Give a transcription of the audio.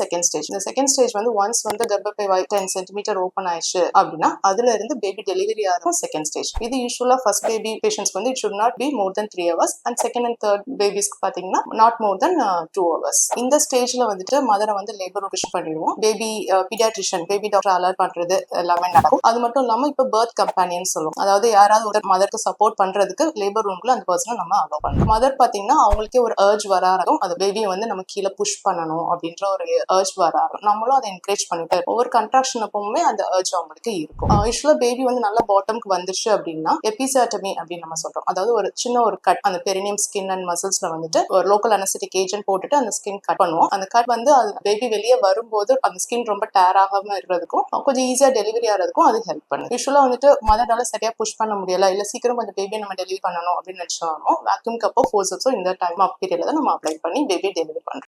Second stage இந்த second stage வந்து once வந்து கர்ப்பப்பை வாய் டென் சென்டிமீட்டர் ஓப்பன் ஆயிடுச்சு அப்படின்னா அதுல இருந்து பேபி டெலிவரி ஆகும் செகண்ட் ஸ்டேஜ் இது யூஸ்வலா ஃபர்ஸ்ட் பேபி பேஷன்ஸ்க்கு வந்து it should not be more than three hours and second and third பேபிஸ்க்கு பாத்தீங்கன்னா not more than two hours இந்த ஸ்டேஜ்ல வந்துட்டு மதரை வந்து லேபர் புஷ் பண்ணிடுவோம். Baby paediatrician baby doctor alert பண்றது எல்லாமே நடக்கும். அது மட்டும் இல்லாம இப்போ பர்த் கம்பெனியன் சொல்லுவோம். அதாவது யாராவது ஒரு மதருக்கு சப்போர்ட் பண்றதுக்கு லேபர் ரூம்ல அந்த பர்சனை நம்ம அலோவ் பண்ணணும். மதர் பாத்தீங்கன்னா அவங்களுக்கே ஒரு அர்ஜ் வர ஆரம்பிக்கும் அந்த பேபியை வந்து நம்ம கீழே புஷ் பண்ணணும் அப்படின்ற ஒரு அர்ஜ் வர ஆரம்பிக்கும் நம்மளும் அதை என்கரேஜ் பண்ணிட்டு ஒவ்வொரு கன்ட்ராக்ஷன் அப்பவுமே அந்த அர்ஜ் அவங்களுக்கு இருக்கும். யூஸ்வலா பேபி வந்து நல்ல பாட்டம்க்கு வந்துச்சு அப்படின்னா எபிசாட்டமி அப்படின்னு நம்ம சொல்றோம். அதாவது ஒரு சின்ன ஒரு கட் அந்த பெரினியம் ஸ்கின் அண்ட் மசில்ஸ்ல வந்துட்டு ஒரு லோக்கல் அனஸ்டிக் ஏஜென்ட் போட்டுட்டு அந்த ஸ்கின் கட் பண்ணுவோம். அந்த கட் வந்து அது பேபி வெளியே வரும்போது அந்த ஸ்கின் ரொம்ப டேர் ஆகாம இருக்கிறதுக்கும் கொஞ்சம் ஈஸியா டெலிவரி ஆகிறதுக்கும் அது ஹெல்ப் பண்ணும் யூஸ்வலா வந்துட்டு மதரால சரியா புஷ் பண்ண முடியல இல்ல சீக்கிரம் கொஞ்சம் பேபியை நம்ம டெலிவரி பண்ணணும் அப்படின்னு நினைச்சாலும் வேக்யூம் கப்போ ஃபோர்ஸஸோ இந்த டைம் பீரியட்ல தான் நம்ம அப்ளை பண்ணி பேபி டெலிவரி பண்றோம்.